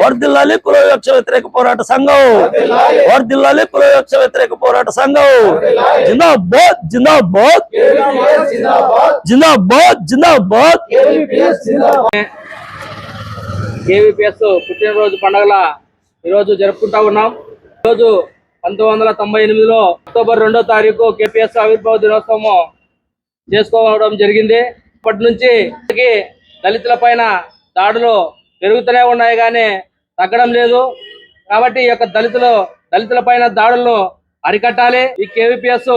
వర్దిల్లాలి కుల వివక్ష వ్యతిరేక పోరాట సంఘం. వర్దిల్లాలి. కుల వివక్ష వ్యతిరేక పోరాట సంఘం. జిందాబాద్ జిందాబాద్. జిందాబాద్. జిందాబాద్ కేవీపీఎస్ పుట్టినరోజు పండుగల ఈరోజు జరుపుకుంటా ఉన్నాం. ఈరోజు పంతొమ్మిది వందల తొంభై ఎనిమిదిలో అక్టోబర్ రెండో తారీఖు కేపీఎస్ ఆవిర్భావ దినోత్సవం చేసుకోవడం జరిగింది. అప్పటి నుంచి దళితుల పైన దాడులు పెరుగుతూనే ఉన్నాయి కానీ తగ్గడం లేదు. కాబట్టి ఈ యొక్క దళితులు దళితుల పైన దాడులను అరికట్టాలి. ఈ కేవీపీఎస్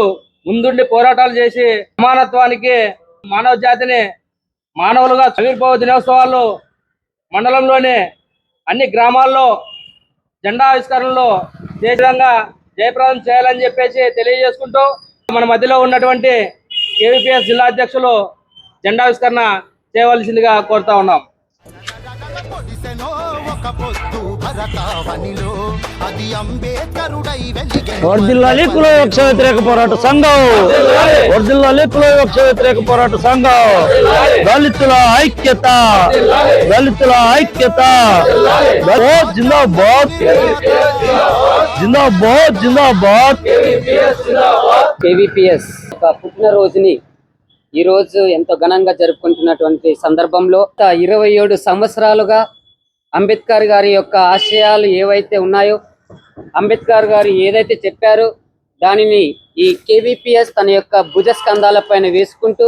ముందుండి పోరాటాలు చేసి సమానత్వానికి మానవ జాతిని మానవులుగా ఆవిర్భావ దినోత్సవాలు మండలంలోని అన్ని గ్రామాల్లో జెండా ఆవిష్కరణలో విధంగా జయప్రదం చేయాలని చెప్పేసి తెలియజేసుకుంటూ మన మధ్యలో ఉన్నటువంటి కేవీపీఎస్ జిల్లా అధ్యక్షులు జెండా ఆవిష్కరణ చేయవలసిందిగా కోరుతా ఉన్నాం. పొడిసెనో ఒక పొద్దు భరతావనిలో. అది అంబేద్కరుడై వెలిగెను వర్దిల్లాలి వివక్ష వ్యతిరేక పోరాట సంఘం. వర్దిల్లాలి. కుల వివక్ష వ్యతిరేక పోరాట సంఘం. దళితుల ఐక్యత. దళితుల ఐక్యత. జిందాబాద్. జిందాబాద్ జిందాబాద్. కేవీపీఎస్ ఒక పుట్టినరోజుని ఈ రోజు ఎంతో ఘనంగా జరుపుకుంటున్నటువంటి సందర్భంలో గత ఇరవై ఏడు సంవత్సరాలుగా అంబేద్కర్ గారి యొక్క ఆశయాలు ఏవైతే ఉన్నాయో అంబేద్కర్ గారు ఏదైతే చెప్పారో దానిని ఈ కేవీపీఎస్ తన యొక్క భుజస్కంధాలపైన వేసుకుంటూ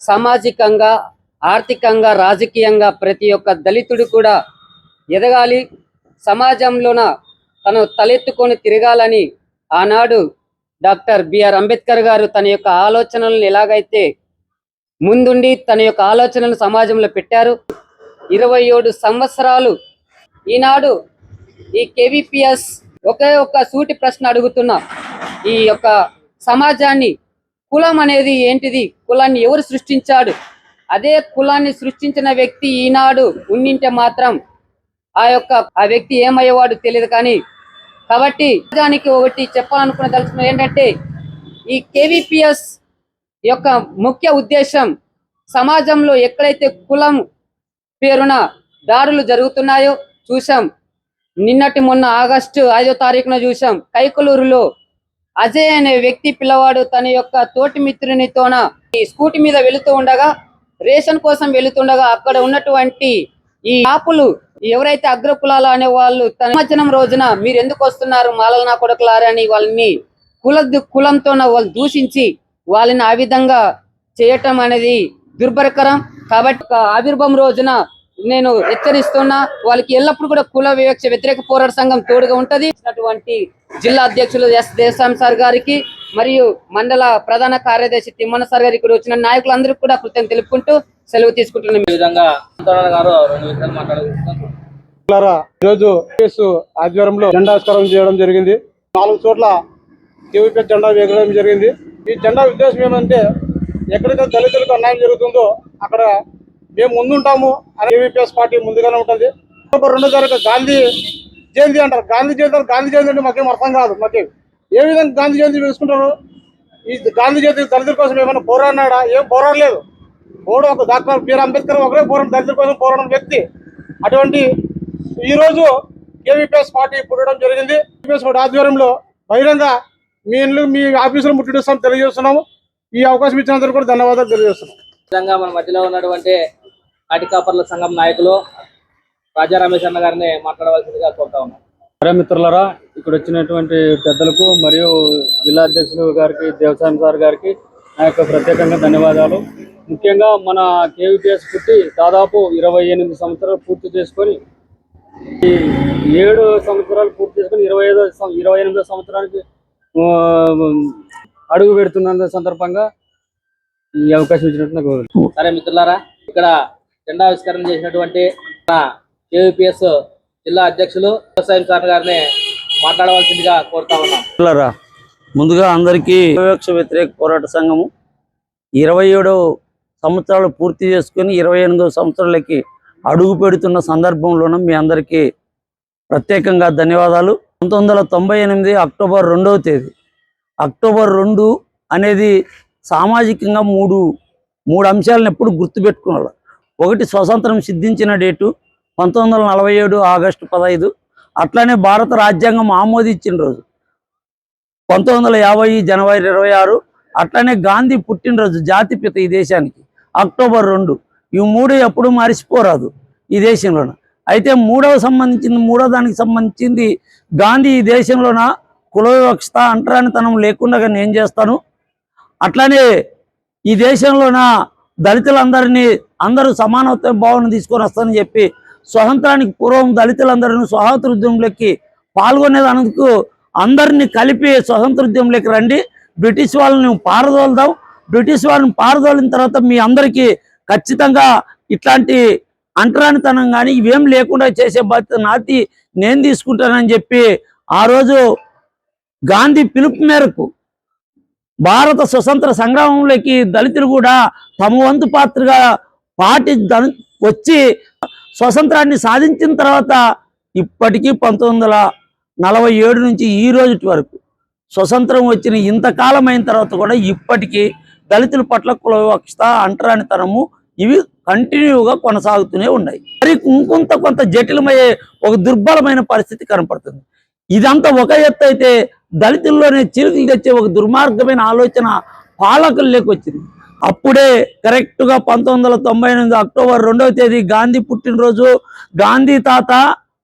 సామాజికంగా ఆర్థికంగా రాజకీయంగా ప్రతి ఒక్క దళితుడు కూడా ఎదగాలి. సమాజంలోన తను తలెత్తుకొని తిరగాలని ఆనాడు డాక్టర్ బిఆర్ అంబేద్కర్ గారు తన యొక్క ఆలోచనలను ఎలాగైతే ముందుండి తన యొక్క ఆలోచనలను సమాజంలో పెట్టారు. ఇరవై ఏడు సంవత్సరాలు ఈనాడు ఈ కేవీపీఎస్ ఒకే ఒక్క సూటి ప్రశ్న అడుగుతున్నా. ఈ యొక్క సమాజాన్ని కులం అనేది ఏంటిది? కులాన్ని ఎవరు సృష్టించాడు? అదే కులాన్ని సృష్టించిన వ్యక్తి ఈనాడు ఉన్నింటే మాత్రం ఆ యొక్క ఆ వ్యక్తి ఏమయ్యేవాడు తెలియదు కానీ కాబట్టి నిజానికి ఒకటి చెప్పాలనుకున్న తలుచుకున్నది ఏంటంటే ఈ కేవీపీఎస్ యొక్క ముఖ్య ఉద్దేశం సమాజంలో ఎక్కడైతే కులం పేరున దాడులు జరుగుతున్నాయో చూసాం నిన్నటి మొన్న ఆగస్టు ఐదో తారీఖున చూసాం కైకలూరులో అజయ్ అనే వ్యక్తి పిల్లవాడు తన యొక్క తోటి మిత్రునితోన ఈ స్కూటీ మీద వెళుతూ ఉండగా రేషన్ కోసం వెళుతుండగా అక్కడ ఉన్నటువంటి ఈ ఆపులు ఎవరైతే అగ్ర కులాలు అనే వాళ్ళు తన నిమజ్జనం రోజున మీరు ఎందుకు వస్తున్నారు? మాలల నా కొడుకులారని వాళ్ళని కుల కులంతో వాళ్ళు దూషించి వాళ్ళని ఆ విధంగా చేయటం అనేది దుర్భరకరం. కాబట్టి ఒక ఆవిర్భావం రోజున నేను హెచ్చరిస్తున్నా వాళ్ళకి ఎల్లప్పుడు కూడా కుల వివక్ష వ్యతిరేక పోరాట సంఘం తోడుగా ఉంటది. జిల్లా అధ్యక్షులు ఎస్ దేశాం సార్ గారికి మరియు మండల ప్రధాన కార్యదర్శి తిమ్మన్న సార్ గారికి ఇక్కడ వచ్చిన నాయకులందరికీ కూడా కృతజ్ఞత తెలుపుకుంటూ సెలవు తీసుకుంటున్నాను. ఈ విధంగా గారు ఈరోజు ఆధ్వర్యంలో జెండాస్కరణ చేయడం జరిగింది. నాలుగు చోట్ల జెండా ఎగరడం జరిగింది. ఈ జెండా ఉద్దేశం ఏమంటే ఎక్కడైతే దళితులకు అన్యాయం జరుగుతుందో అక్కడ మేము ముందుంటాము. అని ఏవిపిఎస్ పార్టీ ముందుగానే ఉంటుంది. రెండు రెండో తారీఖు గాంధీ జయంతి అంటారు. గాంధీ జయంతి గాంధీ జయంతి అంటే మాకేం అర్థం కాదు. మాకేం ఏ విధంగా గాంధీ జయంతి వేసుకుంటారు ఈ గాంధీ జయంతి దళితుల కోసం ఏమైనా పోరాడినాడా? ఏం పోరాడలేదు. ఓడు ఒక డాక్టర్ బిఆర్ అంబేద్కర్ ఒకరే పోరాడు దళితుల కోసం పోరాడిన వ్యక్తి. అటువంటి ఈ రోజు పార్టీ పుట్టడం జరిగింది. ఏవిపిఎస్ పార్టీ ఆధ్వర్యంలో బహిరంగ మీ ఇండ్లు మీ ఆఫీసులు ముట్టిస్తాం తెలియజేస్తున్నాము. ఈ అవకాశం ఇచ్చినందుకు కూడా ధన్యవాదాలు తెలియజేస్తున్నాం. విధంగా మన మధ్యలో ఉన్నటువంటి కాటికాపర్ల సంఘం నాయకులు రాజా రమేష్ అన్న గారిని మాట్లాడవలసిందిగా కోరుతా ఉన్నాం. సరే మిత్రులారా ఇక్కడ వచ్చినటువంటి పెద్దలకు మరియు జిల్లా అధ్యక్షులు గారికి దేవసాయం సార్ గారికి నా యొక్క ప్రత్యేకంగా ధన్యవాదాలు. ముఖ్యంగా మన కేవీపీఎస్ పుట్టి దాదాపు ఇరవై ఎనిమిది సంవత్సరాలు పూర్తి చేసుకొని ఈ ఏడు సంవత్సరాలు పూర్తి చేసుకొని ఇరవై ఐదో ఇరవై ఎనిమిదో సంవత్సరానికి అడుగు పెడుతున్న సందర్భంగా ఈ అవకాశం ఇచ్చినట్టు నాకు సరే మిత్రులారా ఇక్కడ జెండా ఆవిష్కరణ చేసినటువంటి మన కేవీపీఎస్ జిల్లా అధ్యక్షులు వ్యవసాయం సార్ గారిని మాట్లాడవలసిందిగా కోరుతా ఉన్నాం. మిత్రులారా, ముందుగా అందరికీ వివక్ష వ్యతిరేక పోరాట సంఘము ఇరవై ఏడో సంవత్సరాలు పూర్తి చేసుకుని ఇరవై ఎనిమిదో సంవత్సరాలకి అడుగు పెడుతున్న సందర్భంలోనూ మీ అందరికీ ప్రత్యేకంగా ధన్యవాదాలు. పంతొమ్మిది వందల తొంభై ఎనిమిది అక్టోబర్ రెండవ తేదీ. అక్టోబర్ రెండు అనేది సామాజికంగా మూడు మూడు అంశాలను ఎప్పుడు గుర్తుపెట్టుకున్నారు ఒకటి స్వతంత్రం సిద్ధించిన డేటు పంతొమ్మిది వందల నలభై ఏడు ఆగస్టు పదహైదు. అట్లనే భారత రాజ్యాంగం ఆమోదించిన రోజు పంతొమ్మిది వందల యాభై జనవరి ఇరవై ఆరు. అట్లనే గాంధీ పుట్టినరోజు జాతిపిత ఈ దేశానికి అక్టోబర్ రెండు. ఈ మూడు ఎప్పుడు మరిచిపోరాదు ఈ దేశంలోన. అయితే మూడవ సంబంధించింది మూడో దానికి సంబంధించింది గాంధీ ఈ దేశంలోన కులవివక్షత అంటరానితనం లేకుండా నేను చేస్తాను? అట్లానే ఈ దేశంలోన దళితులందరినీ అందరూ సమానత్వ భావన తీసుకొని వస్తానని చెప్పి స్వతంత్రానికి పూర్వం దళితులందరినీ స్వాతంత్ర ఉద్యమంలోకి పాల్గొనేదానికి అందరినీ కలిపి స్వతంత్ర ఉద్యమంలోకి రండి. బ్రిటిష్ వాళ్ళని పారదోలుదాం. బ్రిటిష్ వాళ్ళని పారదోలిన తర్వాత మీ అందరికీ ఖచ్చితంగా ఇట్లాంటి అంటరానితనం కానీ ఇవేం లేకుండా చేసే బాధ్యత నాతి నేను తీసుకుంటానని చెప్పి ఆ రోజు గాంధీ పిలుపు మేరకు భారత స్వతంత్ర సంగ్రామంలోకి దళితులు కూడా తమ వంతు పాత్రగా పాటి వచ్చి స్వతంత్రాన్ని సాధించిన తర్వాత ఇప్పటికీ పంతొమ్మిది వందల నలభై ఏడు నుంచి ఈ రోజు వరకు స్వతంత్రం వచ్చిన ఇంతకాలం అయిన తర్వాత కూడా ఇప్పటికీ దళితుల పట్ల కుల వివక్షత అంటరానితనము ఇవి కంటిన్యూగా కొనసాగుతూనే ఉన్నాయి. మరి ఇంకొంత కొంత జటిలమయ్యే ఒక దుర్బలమైన పరిస్థితి కనపడుతుంది. ఇదంతా ఒక ఎత్తు అయితే దళితుల్లోనే చిరుకులు తెచ్చే ఒక దుర్మార్గమైన ఆలోచన పాలకుల్లోకి వచ్చింది అప్పుడే కరెక్ట్గా పంతొమ్మిది వందల తొంభై ఎనిమిది అక్టోబర్ రెండవ తేదీ గాంధీ పుట్టినరోజు గాంధీ తాత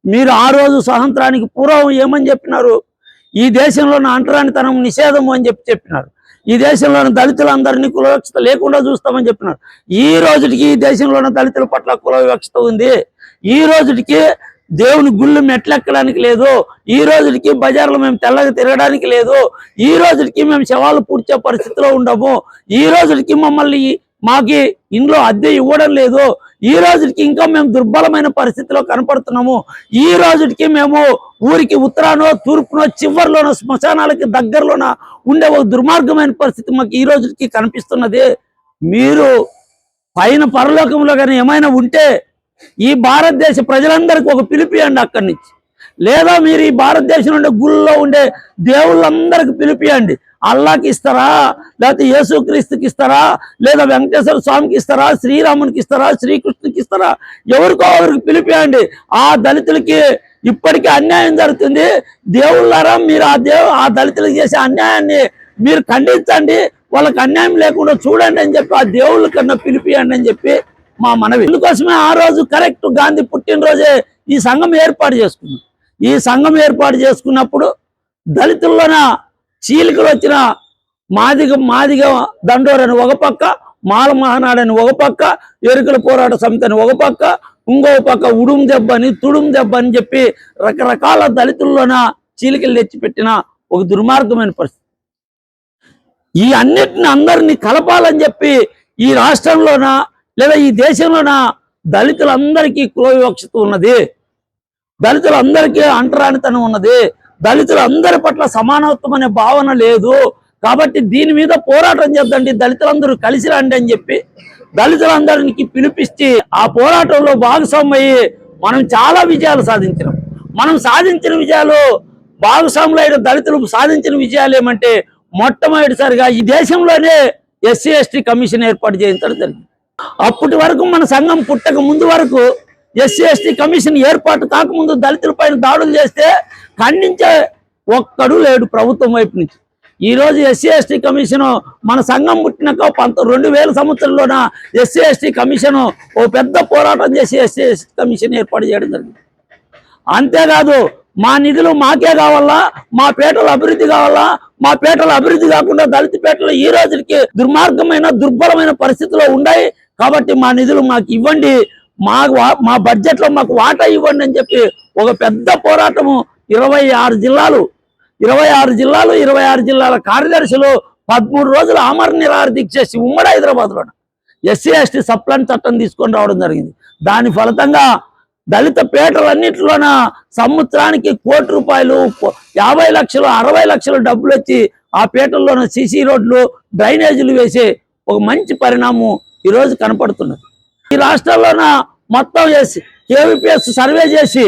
మీరు ఆ రోజు స్వాతంత్రానికి పూర్వం ఏమని చెప్పినారు? ఈ దేశంలో అంటరాని అంటరానితనం నిషేధము అని చెప్పి చెప్పినారు. ఈ దేశంలోని దళితులందరినీ కుల వివక్షత లేకుండా చూస్తామని చెప్పినారు. ఈ రోజుకి ఈ దేశంలోని దళితుల పట్ల కుల వివక్షత ఉంది. ఈ రోజుకి దేవుని గుళ్ళు మెట్లెక్కడానికి లేదు. ఈ రోజుకి బజార్లో మేము తెల్లగా తిరగడానికి లేదు. ఈ రోజుకి మేము శవాలు పూడ్చే పరిస్థితిలో ఉండము. ఈ రోజుకి మమ్మల్ని మాకి ఇంట్లో అద్దె ఇవ్వడం లేదు. ఈ రోజుకి ఇంకా మేము దుర్బలమైన పరిస్థితిలో కనపడుతున్నాము. ఈ రోజుకి మేము ఊరికి ఉత్తరానో తూర్పునో చివరిలోనో శ్మశానాలకి దగ్గరలోన ఉండే ఒక దుర్మార్గమైన పరిస్థితి మాకు ఈ రోజుకి కనిపిస్తున్నది. మీరు పైన పరలోకంలో కానీ ఏమైనా ఉంటే ఈ భారతదేశ ప్రజలందరికీ ఒక పిలిపియండి అక్కడి నుంచి. లేదా మీరు ఈ భారతదేశం ఉండే గుళ్ళో ఉండే దేవుళ్ళందరికి పిలిపియండి అల్లాకి ఇస్తారా? లేకపోతే యేసుక్రీస్తుకి ఇస్తారా? లేదా వెంకటేశ్వర స్వామికి ఇస్తారా? శ్రీరామునికి ఇస్తారా? శ్రీకృష్ణుకి ఇస్తారా? ఎవరికో ఎవరికి పిలిపియండి ఆ దళితులకి ఇప్పటికీ అన్యాయం జరుగుతుంది. దేవుళ్ళారా? మీరు ఆ దేవు ఆ దళితులకు చేసే అన్యాయాన్ని మీరు ఖండించండి. వాళ్ళకి అన్యాయం లేకుండా చూడండి అని చెప్పి ఆ దేవుళ్ళ కన్నా పిలిపియండి అని చెప్పి మా మనవి. అందుకోసమే ఆ రోజు కరెక్ట్ గాంధీ పుట్టినరోజే ఈ సంఘం ఏర్పాటు చేసుకున్నాం. ఈ సంఘం ఏర్పాటు చేసుకున్నప్పుడు దళితుల్లోన చీలికలు వచ్చిన మాదిగ మాదిగ దండోరని ఒక పక్క మాల మహానాడని ఒక పక్క ఎరుకల పోరాట సమితి అని ఒక పక్క ఇంకో పక్క ఉడుం దెబ్బ అని తుడుం దెబ్బ అని చెప్పి రకరకాల దళితుల్లోన చీలికలు తెచ్చిపెట్టిన ఒక దుర్మార్గమైన పరిస్థితి. ఈ అన్నిటిని అందరినీ కలపాలని చెప్పి ఈ రాష్ట్రంలోన లేదా ఈ దేశంలోన దళితులందరికీ కులవివక్షత ఉన్నది. దళితులందరికీ అంటరానితనం ఉన్నది. దళితులందరి పట్ల సమానత్వం అనే భావన లేదు. కాబట్టి దీని మీద పోరాటం చేద్దండి. దళితులందరూ కలిసి రండి అని చెప్పి దళితులందరికి పిలిపిస్తే ఆ పోరాటంలో భాగస్వామయ్యి మనం చాలా విజయాలు సాధించినాం. మనం సాధించిన విజయాలు భాగస్వాములైన దళితులు సాధించిన విజయాలు ఏమంటే మొట్టమొదటిసారిగా ఈ దేశంలోనే ఎస్సీ ఎస్టీ కమిషన్ ఏర్పాటు చేయించడం జరిగింది. అప్పటి వరకు మన సంఘం పుట్టక ముందు వరకు ఎస్సీ ఎస్టీ కమిషన్ ఏర్పాటు కాకముందు దళితుల పైన దాడులు చేస్తే ఖండించే ఒక్కడు లేడు ప్రభుత్వం వైపు నుంచి. ఈ రోజు ఎస్సీ ఎస్టీ కమిషన్ మన సంఘం పుట్టినాక పంత రెండు వేల సంవత్సరంలోన ఎస్సీ ఎస్టీ కమిషన్ ఓ పెద్ద పోరాటం చేసి ఎస్సీ ఎస్టీ కమిషన్ ఏర్పాటు చేయడం జరిగింది. అంతేకాదు మా నిధులు మాకే కావాలా మా పేటలు అభివృద్ధి కావాలా మా పేటలు అభివృద్ధి కాకుండా దళిత పేటలు ఈ రోజుకి దుర్మార్గమైన దుర్బలమైన పరిస్థితిలో ఉన్నాయి కాబట్టి మా నిధులు మాకు ఇవ్వండి. మా వా- మా బడ్జెట్లో మాకు వాటా ఇవ్వండి అని చెప్పి ఒక పెద్ద పోరాటము ఇరవై ఆరు జిల్లాలు ఇరవై ఆరు జిల్లాలు ఇరవై ఆరు జిల్లాల కార్యదర్శులు పదమూడు రోజులు ఆమర నిరాహార దీక్ష చేసి ఉమ్మడి హైదరాబాద్లో ఎస్సీ ఎస్టీ సప్లాన్ చట్టం తీసుకొని రావడం జరిగింది. దాని ఫలితంగా దళిత పేటలన్నింటిలోన సంవత్సరానికి కోటి రూపాయలు యాభై లక్షలు అరవై లక్షలు డబ్బులు వచ్చి ఆ పేటల్లోన సిసి రోడ్లు డ్రైనేజీలు వేసే ఒక మంచి పరిణామం ఈ రోజు కనపడుతున్నది. ఈ రాష్ట్రాల్లోన మొత్తం చేసి కేవీపీఎస్ సర్వే చేసి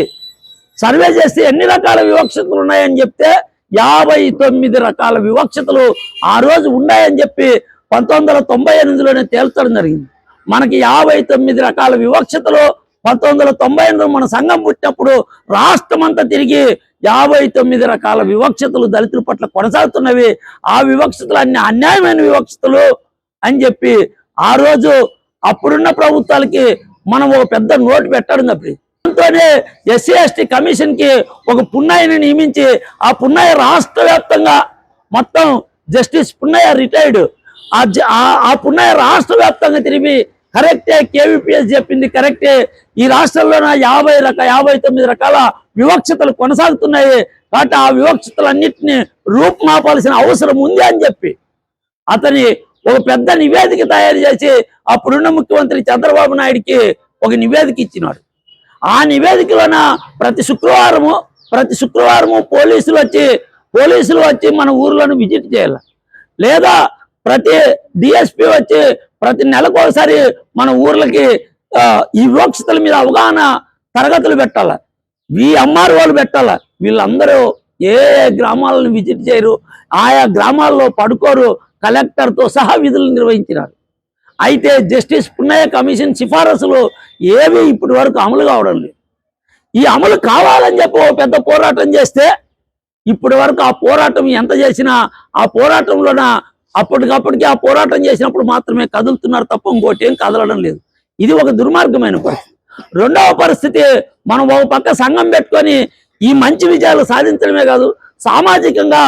సర్వే చేస్తే ఎన్ని రకాల వివక్షతలు ఉన్నాయని చెప్తే యాభై తొమ్మిది రకాల వివక్షతలు ఆ రోజు ఉన్నాయని చెప్పి పంతొమ్మిది వందల తొంభై ఎనిమిదిలోనే తేల్చడం జరిగింది. మనకి యాభై తొమ్మిది రకాల వివక్షతలు పంతొమ్మిది వందల తొంభై ఎనిమిదిలో మన సంఘం పుట్టినప్పుడు రాష్ట్రం అంతా తిరిగి యాభై తొమ్మిది రకాల వివక్షతలు దళితుల పట్ల కొనసాగుతున్నవి. ఆ వివక్షతలు అన్ని అన్యాయమైన వివక్షతలు అని చెప్పి ఆ రోజు అప్పుడున్న ప్రభుత్వాలకి మనం ఒక పెద్ద నోటు పెట్టడం తప్పి. దాంతోనే ఎస్సీ ఎస్టీ కమిషన్కి ఒక పున్నాయిని నియమించి ఆ పున్నాయి రాష్ట్ర వ్యాప్తంగా మొత్తం జస్టిస్ పున్నయ్య రిటైర్డ్. ఆ జ- ఆ- ఆ పున్నయ్య రాష్ట్ర వ్యాప్తంగా తిరిగి కరెక్టే కేవీపీఎస్ చెప్పింది కరెక్టే. ఈ రాష్ట్రంలోన యాభై రక యాభై తొమ్మిది రకాల వివక్షతలు కొనసాగుతున్నాయి. కాబట్టి ఆ వివక్షతలన్నింటినీ రూపుమాపాల్సిన అవసరం ఉంది అని చెప్పి. అతని ఒక పెద్ద నివేదిక తయారు చేసి అప్పుడున్న ముఖ్యమంత్రి చంద్రబాబు నాయుడికి ఒక నివేదిక ఇచ్చినాడు. ఆ నివేదికలోన ప్రతి శుక్రవారము ప్రతి శుక్రవారము పోలీసులు వచ్చి పోలీసులు వచ్చి మన ఊర్లను విజిట్ చేయాలి. లేదా ప్రతి డిఎస్పి వచ్చి ప్రతి నెలకు ఒకసారి మన ఊర్లకి ఈ వివక్షతల మీద అవగాహన తరగతులు పెట్టాల. ఈ అమ్మారు వాళ్ళు పెట్టాల. వీళ్ళందరూ ఏ గ్రామాలను విజిట్ చేయరు ఆయా గ్రామాల్లో పడుకోరు కలెక్టర్తో సహా విధులు నిర్వహించినారు. అయితే జస్టిస్ పున్నయ్య కమిషన్ సిఫారసులు ఏవి ఇప్పటి వరకు అమలు కావడం లేదు. ఈ అమలు కావాలని చెప్పి ఓ పెద్ద పోరాటం చేస్తే ఇప్పటి వరకు ఆ పోరాటం ఎంత చేసినా ఆ పోరాటంలోన అప్పటికప్పటికి ఆ పోరాటం చేసినప్పుడు మాత్రమే కదులుతున్నారు తప్ప ఇంకోటి ఏం కదలడం లేదు. ఇది ఒక దుర్మార్గమైన పరిస్థితి. రెండవ పరిస్థితి మనం ఒక పక్క సంఘం పెట్టుకొని ఈ మంచి విజయాలు సాధించడమే కాదు సామాజికంగా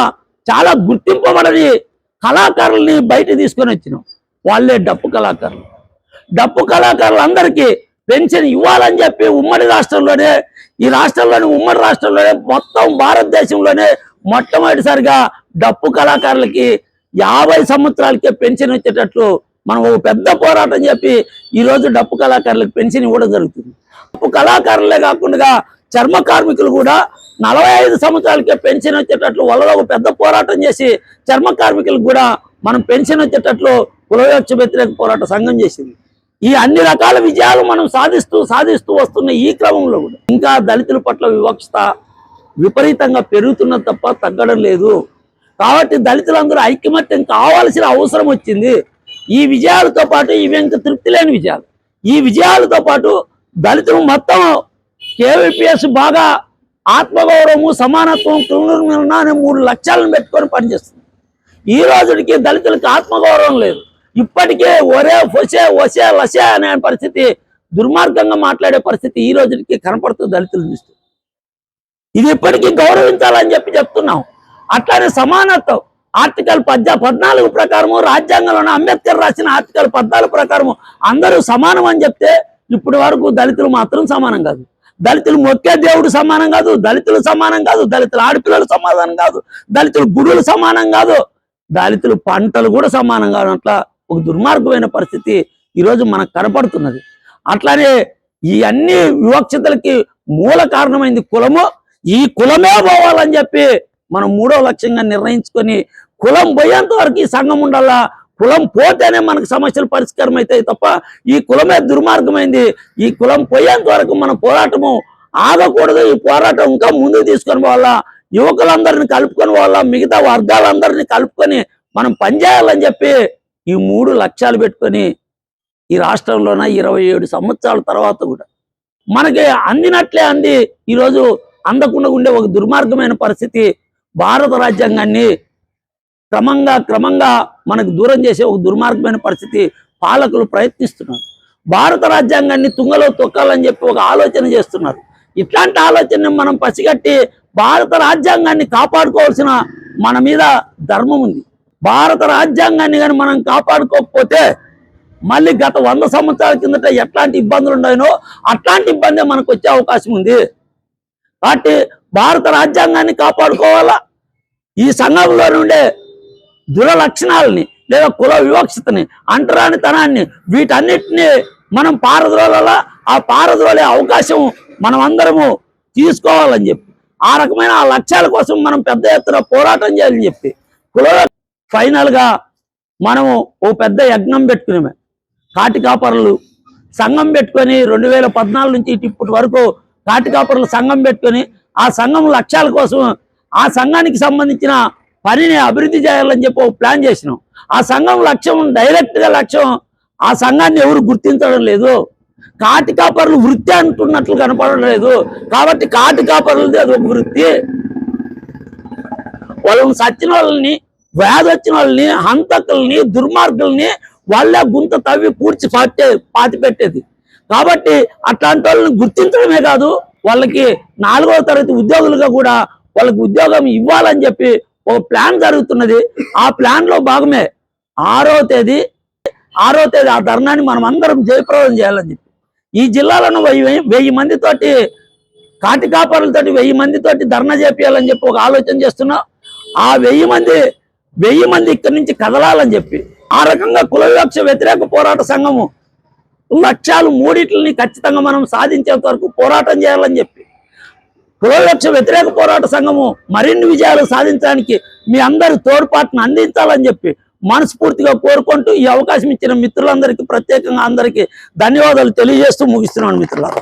చాలా గుర్తింపబడని కళాకారుల్ని బయట తీసుకొని వచ్చినాం. వాళ్ళే డప్పు కళాకారులు. డప్పు కళాకారులందరికీ పెన్షన్ ఇవ్వాలని చెప్పి ఉమ్మడి రాష్ట్రంలోనే ఈ రాష్ట్రంలోని ఉమ్మడి రాష్ట్రంలోనే మొత్తం భారతదేశంలోనే మొట్టమొదటిసారిగా డప్పు కళాకారులకి యాభై సంవత్సరాలకే పెన్షన్ వచ్చేటట్లు మనం ఒక పెద్ద పోరాటం చెప్పి ఈరోజు డప్పు కళాకారులకు పెన్షన్ ఇవ్వడం జరుగుతుంది. డప్పు కళాకారులే కాకుండా చర్మ కార్మికులు కూడా నలభై ఐదు సంవత్సరాలకే పెన్షన్ వచ్చేటట్లు వాళ్ళలో ఒక పెద్ద పోరాటం చేసి చర్మ కార్మికులకు కూడా మనం పెన్షన్ వచ్చేటట్లు కులవివక్ష వ్యతిరేక పోరాట సంఘం చేసింది. ఈ అన్ని రకాల విజయాలు మనం సాధిస్తూ సాధిస్తూ వస్తున్న ఈ క్రమంలో కూడా ఇంకా దళితుల పట్ల వివక్షత విపరీతంగా పెరుగుతున్న తప్ప తగ్గడం లేదు. కాబట్టి దళితులందరూ ఐక్యమత్యం కావాల్సిన అవసరం వచ్చింది. ఈ విజయాలతో పాటు ఇవి ఇంకా తృప్తి లేని విజయాలు. ఈ విజయాలతో పాటు దళితులు మొత్తం కేవీపీఎస్ బాగా ఆత్మగౌరవము సమానత్వం పునర్నిర్మాణం అనే మూడు లక్ష్యాలను పెట్టుకొని పనిచేస్తుంది. ఈ రోజుకి దళితులకు ఆత్మగౌరవం లేదు. ఇప్పటికే ఒరే ఒసే ఒసే లసే అనే పరిస్థితి దుర్మార్గంగా మాట్లాడే పరిస్థితి ఈ రోజుకి కనపడుతుంది దళితులు చూస్తూ ఇది ఇప్పటికీ గౌరవించాలని చెప్పి చెప్తున్నాం. అట్లానే సమానత్వం ఆర్టికల్ పద్ద పద్నాలుగు ప్రకారము రాజ్యాంగంలోనే అంబేద్కర్ రాసిన ఆర్టికల్ పద్నాలుగు ప్రకారము అందరూ సమానం అని చెప్తే ఇప్పటి వరకు దళితులు మాత్రం సమానం కాదు. దళితులు మొక్కే దేవుడు సమానం కాదు దళితులు సమానం కాదు దళితుల ఆడపిల్లలు సమాధానం కాదు దళితులు గురువులు సమానం కాదు దళితులు పంటలు కూడా సమానం కాదు అట్లా ఒక దుర్మార్గమైన పరిస్థితి ఈరోజు మనకు కనపడుతున్నది. అట్లానే ఈ అన్ని వివక్షతలకి మూల కారణమైంది కులము. ఈ కులమే పోవాలని చెప్పి మనం మూడో లక్ష్యంగా నిర్ణయించుకొని కులం పోయేంత వరకు ఈ సంఘం ఉండాలా? కులం పోతేనే మనకు సమస్యలు పరిష్కారం అవుతాయి తప్ప ఈ కులమే దుర్మార్గమైంది. ఈ కులం పోయేంత వరకు మన పోరాటము ఆగకూడదు. ఈ పోరాటం ఇంకా ముందుకు తీసుకొని పోవాలా? యువకులందరిని కలుపుకొని పోవాలా? మిగతా వర్గాలందరినీ కలుపుకొని మనం పనిచేయాలని చెప్పి ఈ మూడు లక్ష్యాలు పెట్టుకొని ఈ రాష్ట్రంలోన ఇరవై ఏడు సంవత్సరాల తర్వాత కూడా మనకి అందినట్లే అంది ఈరోజు అందకుండా ఉండే ఒక దుర్మార్గమైన పరిస్థితి భారత రాజ్యాంగాన్ని క్రమంగా క్రమంగా మనకు దూరం చేసే ఒక దుర్మార్గమైన పరిస్థితి పాలకులు ప్రయత్నిస్తున్నారు. భారత రాజ్యాంగాన్ని తుంగలో తొక్కాలని చెప్పి ఒక ఆలోచన చేస్తున్నారు. ఇట్లాంటి ఆలోచనని మనం పసిగట్టి భారత రాజ్యాంగాన్ని కాపాడుకోవాల్సిన మన మీద ధర్మం ఉంది. భారత రాజ్యాంగాన్ని కానీ మనం కాపాడుకోకపోతే మళ్ళీ గత వంద సంవత్సరాల కిందట ఎట్లాంటి ఇబ్బందులు ఉన్నాయో అట్లాంటి ఇబ్బంది మనకు వచ్చే అవకాశం ఉంది. కాబట్టి భారత రాజ్యాంగాన్ని కాపాడుకోవాలా? ఈ సంఘంలో నుండే దురలక్షణాలని లేదా కుల వివక్షతని అంటరానితనాన్ని వీటన్నిటిని మనం పారద్రోలాలా ఆ పారద్రోలే అవకాశం మనం అందరము తీసుకోవాలని చెప్పి ఆ రకమైన ఆ లక్ష్యాల కోసం మనం పెద్ద ఎత్తున పోరాటం చేయాలని చెప్పి కుల ఫైనల్గా మనము ఓ పెద్ద యజ్ఞం పెట్టుకునేమే కాటికాపరులు సంఘం పెట్టుకొని రెండు వేల పద్నాలుగు నుంచి ఇప్పటి వరకు కాటికాపరులు సంఘం పెట్టుకొని ఆ సంఘం లక్ష్యాల కోసం ఆ సంఘానికి సంబంధించిన పనిని అభివృద్ధి చేయాలని చెప్పి ఒక ప్లాన్ చేసినాం. ఆ సంఘం లక్ష్యం డైరెక్ట్గా లక్ష్యం ఆ సంఘాన్ని ఎవరు గుర్తించడం లేదు. కాటి కాపర్లు వృత్తి అంటున్నట్లు కనపడలేదు కాబట్టి కాటి కాపర్లది అది ఒక వృత్తి. వాళ్ళని సచ్చిన వాళ్ళని వ్యాధి వచ్చిన వాళ్ళని హంతకుల్ని దుర్మార్గుల్ని వాళ్ళే గుంత తవ్వి పూడ్చి పట్టే పాతి పెట్టేది. కాబట్టి అట్లాంటి వాళ్ళని గుర్తించడమే కాదు వాళ్ళకి నాలుగవ తరగతి ఉద్యోగులుగా కూడా వాళ్ళకి ఉద్యోగం ఇవ్వాలని చెప్పి ఒక ప్లాన్ జరుగుతున్నది. ఆ ప్లాన్లో భాగమే ఆరో తేదీ ఆరో తేదీ ఆ ధర్నాన్ని మనం అందరం జయప్రదం చేయాలని చెప్పి. ఈ జిల్లాలోని వెయ్యి వెయ్యి మందితోటి కాటి కాపరులతోటి వెయ్యి మందితోటి ధర్నా చేపియాలని చెప్పి ఒక ఆలోచన చేస్తున్నాం. ఆ వెయ్యి మంది వెయ్యి మంది ఇక్కడి నుంచి కదలాలని చెప్పి. ఆ రకంగా కుల వివక్ష వ్యతిరేక పోరాట సంఘము లక్ష్యాలు మూడిట్లని ఖచ్చితంగా మనం సాధించేంత వరకు పోరాటం చేయాలని చెప్పి. కులలక్ష వ్యతిరేక పోరాట సంఘము మరిన్ని విజయాలు సాధించడానికి మీ అందరి తోడ్పాటును అందించాలని చెప్పి మనస్ఫూర్తిగా కోరుకుంటూ ఈ అవకాశం ఇచ్చిన మిత్రులందరికీ ప్రత్యేకంగా అందరికీ ధన్యవాదాలు తెలియజేస్తూ ముగిస్తున్నాను మిత్రులారా.